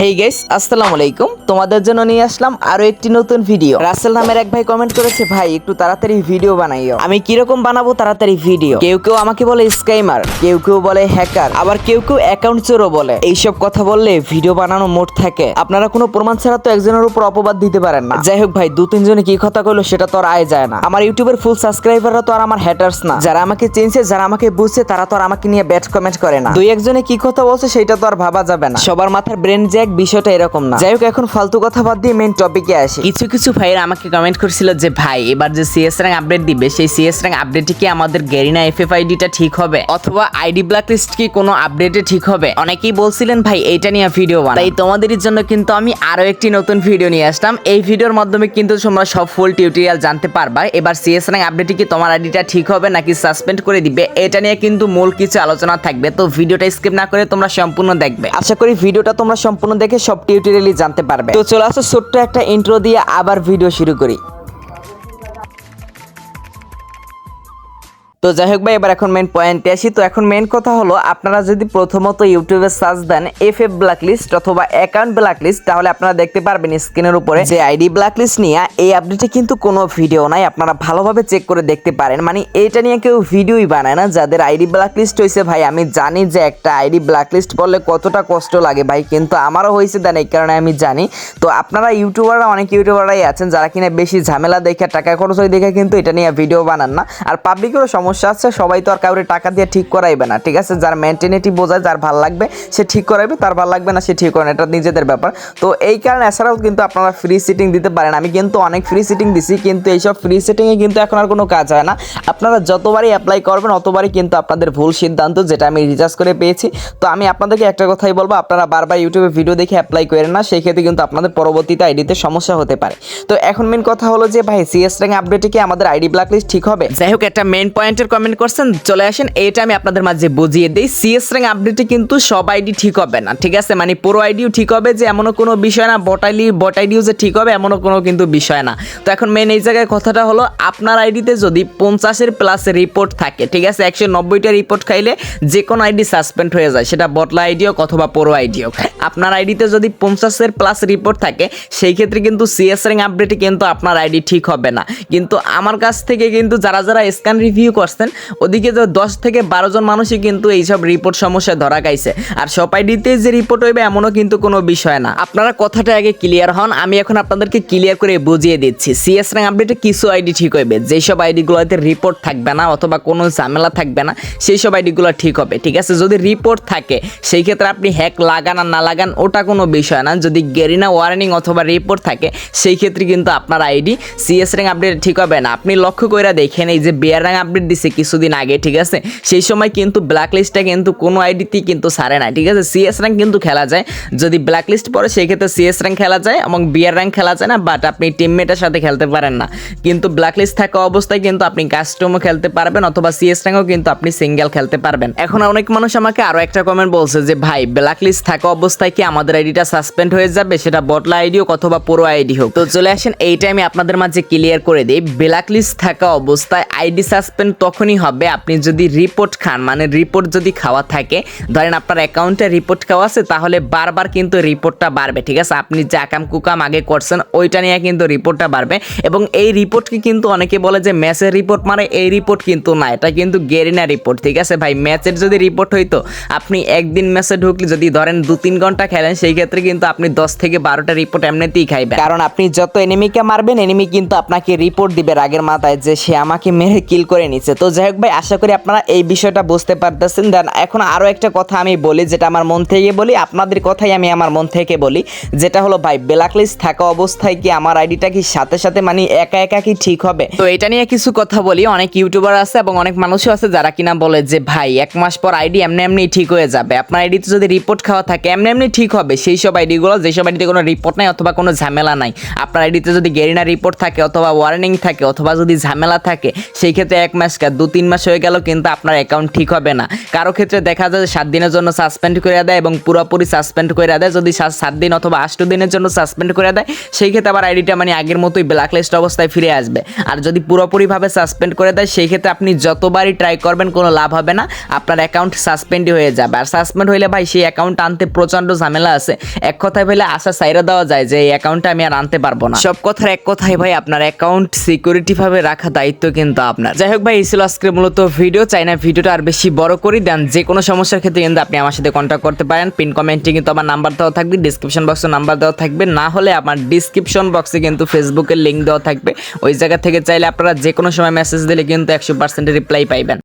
Hey guys আসসালামু আলাইকুম। তোমাদের জন্য নিয়ে আসলাম আরও একটি নতুন ভিডিও রাসেল নামের এক ভাই কমেন্ট করেছে, ভাই, একটু তাড়াতাড়ি ভিডিও বানাইও। আমি কীরকম বানাবো তাড়াতাড়ি ভিডিও কেউ কেউ আমাকে বলে স্কাইমার কেউ কেউ বলে হ্যাকার আবার কেউ কেউ অ্যাকাউন্ট চোরও বলে। এইসব কথা বললে ভিডিও বানানো মোট থাকে। আপনারা কোনো প্রমাণ ছাড়া তো একজনের উপর অপবাদ দিতে পারেন না। যাই হোক ভাই, দু তিনজনে কি কথা কইলো সেটা তো আর আয় যায় না। আমার ইউটিউবের ফুল সাবস্ক্রাইবাররা তো আর আমার হ্যাটার্স না। যারা আমাকে চিনছে, যারা আমাকে বুঝছে, তারা তো আর আমাকে নিয়ে ব্যাড কমেন্ট করে না। দুই একজনে কি কথা বলছে সেটা তো আর ভাবা যাবে না। সবার মাথার ব্রেন জ্যাক বিষয়টা এরকম না। যাই হোক এখন ফালতু কথা বাদ দিয়ে মেইন টপিকে আসি। কিছু কিছু ভাইয়েরা আমাকে কমেন্ট করছিল যে ভাই এবার যে সিএস র্যাঙ্ক আপডেট দিবে সেই সিএস র্যাঙ্ক আপডেটে কি আমাদের গেরিনা এফএফ আইডিটা ঠিক হবে? অথবা আইডি ব্ল্যাকলিস্ট কি কোনো আপডেটে ঠিক হবে? অনেকেই বলছিলেন ভাই এইটা নিয়ে ভিডিও বানাই তাই তোমাদেরই জন্য কিন্তু আমি আরও একটি নতুন ভিডিও নিয়ে আসলাম। এই ভিডিওর মাধ্যমে কিন্তু তোমরা সব ফুল টিউটোরিয়াল জানতে পারবা। এবার সিএস র্যাঙ্ক আপডেটে কি তোমার আইডিটা ঠিক হবে নাকি সাসপেন্ড করে দিবে এটা নিয়ে কিন্তু মূল কিছু আলোচনা থাকবে। তো ভিডিওটা স্কিপ না করে তোমরা সম্পূর্ণ দেখবে। আশা করি ভিডিওটা তোমরা সম্পূর্ণ দেখে সব টিউটোরিয়ালই জানতে পারবে। তো চলে আসো ছোট্ট একটা ইন্ট্রো দিয়ে আবার ভিডিও শুরু করি। তো যাই হোক ভাই, এবার এখন মেন পয়েন্টে আসি। তো এখন মেন কথা হলো, আপনারা যদি প্রথমত ইউটিউবে সার্চ দেন এফ এফ ব্ল্যাক লিস্ট অথবা অ্যাকাউন্ট ব্ল্যাক লিস্ট তাহলে আপনারা দেখতে পারবেন স্ক্রিনের উপরে যে আইডি ব্ল্যাক লিস্ট নিয়ে এই আপডেটে কিন্তু কোনো ভিডিও নাই। আপনারা ভালোভাবে চেক করে দেখতে পারেন। মানে এটা নিয়ে কেউ ভিডিওই বানায় না। যাদের আইডি ব্ল্যাক লিস্ট হয়েছে ভাই, আমি জানি যে একটা আইডি ব্ল্যাক লিস্ট করলে কতটা কষ্ট লাগে ভাই, কিন্তু আমারও হয়েছে দেন এই কারণে আমি জানি। তো আপনারা ইউটিউবাররা, অনেক ইউটিউবাররাই আছেন, যারা কিনা বেশি ঝামেলা দেখে, টাকা খরচ হয়ে দেখে কিন্তু এটা নিয়ে ভিডিও বানান না। আর পাবলিকেরও সমস্যা আছে, সবাই তো আর কাউরে টাকা দিয়ে ঠিক করাইবে না, ঠিক আছে? যার মেনটেনিটি বোঝায় যার ভালো লাগবে, সে ঠিক করাইবে, তার ভালো লাগবে না, সে ঠিক করে এটা নিজেদের ব্যাপার। তো এই কারণে এছাড়াও কিন্তু আপনারা ফ্রি সিটিং দিতে পারেন। আমি কিন্তু অনেক ফ্রি সিটিং দিছি, কিন্তু এইসব ফ্রি সিটিংয়ে কিন্তু এখন আর কোনো কাজ হয় না। আপনারা যতবারই অ্যাপ্লাই করবেন, অতবারই কিন্তু আপনাদের ভুল সিদ্ধান্ত, যেটা আমি রিচার্জ করে পেয়েছি। তো আমি আপনাদেরকে একটা কথাই বলব, আপনারা বারবার ইউটিউবে ভিডিও দেখে অ্যাপ্লাই করেন না, সেই ক্ষেত্রে কিন্তু আপনাদের পরবর্তীতে আইডিতে সমস্যা হতে পারে। তো এখন মেন কথা হলো যে, ভাই সিএস র্যাঙ্ক আপডেটে কি আমাদের আইডি ব্ল্যাকলিস্ট ঠিক হবে? যাই হোক, একটা মেইন পয়েন্টের কমেন্ট করছেন, চলে আসেন, এইটা আমি আপনাদের মাঝে বুঝিয়ে দিই। সিএস র্যাঙ্ক আপডেটে কিন্তু সব আইডি ঠিক হবে না, ঠিক আছে? মানে পুরো আইডিও ঠিক হবে যে এমনও কোনো বিষয় না বট আইডি বট আইডিও যে ঠিক হবে, এমনও কোনো কিন্তু বিষয় না। তো এখন মেন এই জায়গায় কথাটা হলো, আপনার আইডিতে যদি পঞ্চাশের প্লাস রিপোর্ট থাকে, ঠিক আছে? একশো নব্বইটা রিপোর্ট খাইলে যে কোনো আইডি সাসপেন্ড হয়ে যায়, সেটা বটলা আইডি হোক অথবা পুরো আইডি হোক। আপনার আইডিতে যদি পঞ্চাশের প্লাস রিপোর্ট থাকে, সেই ক্ষেত্রে কিন্তু সিএস র্যাঙ্ক আপডেটে কিন্তু আপনার আইডি ঠিক হবে না। কিন্তু আমার কাছ থেকে কিন্তু যারা যারা স্ক্যান রিভিউ করছেন ওদিকে যে দশ থেকে বারো জন মানুষই কিন্তু এইসব রিপোর্ট সমস্যায় ধরা গাইছে আর সব আইডিতে যে রিপোর্ট হইবে এমনও কিন্তু কোনো বিষয় না। আপনারা কথাটা আগে ক্লিয়ার হন, আমি এখন আপনাদেরকে ক্লিয়ার করে বুঝিয়ে দিচ্ছি। সিএস র্যাঙ্ক আপডেটে কিছু আইডি ঠিক হইবে। যেসব আইডিগুলোতে রিপোর্ট থাকবে না অথবা কোনো ঝামেলা থাকবে না সেই সব আইডিগুলো ঠিক হবে, ঠিক আছে? যদি রিপোর্ট থাকে, সেই ক্ষেত্রে আপনি হ্যাক লাগান আর না লাগান, ওটা কোনো বিষয় না। যদি গেরিনা ওয়ার্নিং অথবা রিপোর্ট থাকে, সেই ক্ষেত্রে কিন্তু আপনার আইডি সিএস র্যাঙ্ক আপডেট ঠিক হবে না। আপনি লক্ষ্য করে দেখেন, এই যে বিয়ার র্যাঙ্ক আপডেট দিছে কিছুদিন আগে, ঠিক আছে? সেই সময় কিন্তু ব্ল্যাক লিস্টটা কিন্তু কোনো আইডিতেই কিন্তু সারে না, ঠিক আছে? সিএস র্যাঙ্ক কিন্তু খেলা যায়। যদি ব্ল্যাক লিস্ট পড়ে, সেই ক্ষেত্রে সিএস র্যাঙ্ক খেলা যায় এবং বিয়ার র্যাঙ্ক খেলা যায় না বাট আপনি টিমমেটের সাথে খেলতে পারেন না। কিন্তু ব্ল্যাক লিস্ট থাকা অবস্থায় কিন্তু আপনি কাস্টমও খেলতে পারবেন অথবা সিএস র্যাঙ্কও কিন্তু আপনি সিঙ্গেল খেলতে পারবেন। এখন অনেক মানুষ আমাকে আরও একটা কমেন্ট বলছে যে, ভাই ব্ল্যাক লিস্ট থাকা অবস্থায় কি আমাদের আইডিটা সাসপেন্ড হয়ে যাবে? সেটা বটলা আইডি হোক অথবা পুরো আইডি হোক। তো চলে আসেন এইটা আমি আপনাদের মাঝে ক্লিয়ার করে দিই। ব্ল্যাক লিস্ট থাকা অবস্থায় আইডি সাসপেন্ড তখনই হবে, আপনি যদি রিপোর্ট খান মানে রিপোর্ট যদি খাওয়া থাকে, ধরেন আপনার অ্যাকাউন্টে রিপোর্ট খাওয়া আছে, তাহলে বারবার কিন্তু রিপোর্টটা বাড়বে, ঠিক আছে? আপনি যে আকাম কুকাম আগে করছেন, ওইটা নিয়ে কিন্তু রিপোর্টটা বাড়বে এবং এই রিপোর্টকে কিন্তু অনেকে বলে যে ম্যাচের রিপোর্ট মানে এই রিপোর্ট কিন্তু না, এটা কিন্তু গেরিনা রিপোর্ট ঠিক আছে? ভাই ম্যাচের যদি রিপোর্ট হইতো, আপনি একদিন ম্যাচে ঢুকলে যদি ধরেন দু তিন ঘণ্টা খেলেন, সেই ক্ষেত্রে কিন্তু আপনি দশ থেকে বারোটা রিপোর্ট এমনিতেই খাইবেন। কারণ আপনি যত এনিমিকে মারবেন এনিমি কিন্তু আপনাকে রিপোর্ট দিবে রাগের মাথায় যে সে আমাকে মেরে কিল করে নিচ্ছে তো যাই হোক ভাই, আশা করি আপনারা এই বিষয়টা বুঝতে পারতেছেন। দেন এখন আরও একটা কথা আমি বলি, যেটা আমার মন থেকে বলি, আপনাদের কথাই আমি আমার মন থেকে বলি। যেটা হলো ভাই ব্ল্যাক লিস্ট থাকা অবস্থায় কি আমার আইডিটা কি সাথে সাথে মানে একা একা কি ঠিক হবে? তো এটা নিয়ে কিছু কথা বলি, অনেক ইউটিউবার আছে এবং অনেক মানুষও আছে যারা কিনা বলে যে, ভাই, এক মাস পর আইডি এমনি এমনি ঠিক হয়ে যাবে। আপনার আইডিতে যদি রিপোর্ট খাওয়া থাকে, এমনি এমনি ঠিক হবে। সেই সব আইডিগুলো যেসব আইডিতে কোনো রিপোর্ট নাই অথবা কোনো ঝামেলা নাই। আপনার আইডিতে যদি গেরিনা রিপোর্ট থাকে অথবা ওয়ার্নিং থাকে অথবা যদি ঝামেলা থাকে, সেই ক্ষেত্রে এক মাস দু তিন মাস হয়ে গেল কিন্তু আপনার অ্যাকাউন্ট ঠিক হবে না। কারও ক্ষেত্রে দেখা যায় সাত দিনের জন্য সাসপেন্ড করে দেয় এবং পুরোপুরি সাসপেন্ড করে দেয়। যদি সাত দিন অথবা আষ্ট দিনের জন্য সাসপেন্ড করে দেয়, সেই ক্ষেত্রে আবার আইডিটা মানে আগের মতোই ব্ল্যাক লিস্ট অবস্থায় ফিরে আসবে। আর যদি পুরোপুরিভাবে সাসপেন্ড করে দেয়, সেই ক্ষেত্রে আপনি যতবারই ট্রাই করবেন, কোনো লাভ হবে না। আপনার অ্যাকাউন্ট সাসপেন্ডই হয়ে যাবে। আর সাসপেন্ড হইলে ভাই, সেই অ্যাকাউন্ট আনতে প্রচণ্ড ঝামেলা আছে। এক কথায় বলে আশা সাইরা দেওয়া যায় যে, এই অ্যাকাউন্টটা আমি আর আনতে পারব না। সব কথার এক কথাই ভাই, আপনার অ্যাকাউন্ট সিকিউরিটি ভাবে রাখা দায়িত্ব কিন্তু আপনার। যাই হোক ভাই ছিল আজকের মূলত ভিডিও, চাই না ভিডিওটা আর বেশি বড় করে। দেন যে কোনো সমস্যার ক্ষেত্রে কিন্তু আপনি আমার সাথে কন্ট্যাক্ট করতে পারেন। পিন কমেন্টে কিন্তু আমার নাম্বার দেওয়া থাকবে ডিসক্রিপশন বক্সে নাম্বার দেওয়া থাকবে। না হলে আমার ডিসক্রিপশন বক্সে কিন্তু ফেসবুকের লিঙ্ক দেওয়া থাকবে। ওই জায়গা থেকে চাইলে আপনারা যে কোনো সময় মেসেজ দিলে কিন্তু একশো পার্সেন্ট রিপ্লাই পাইবেন।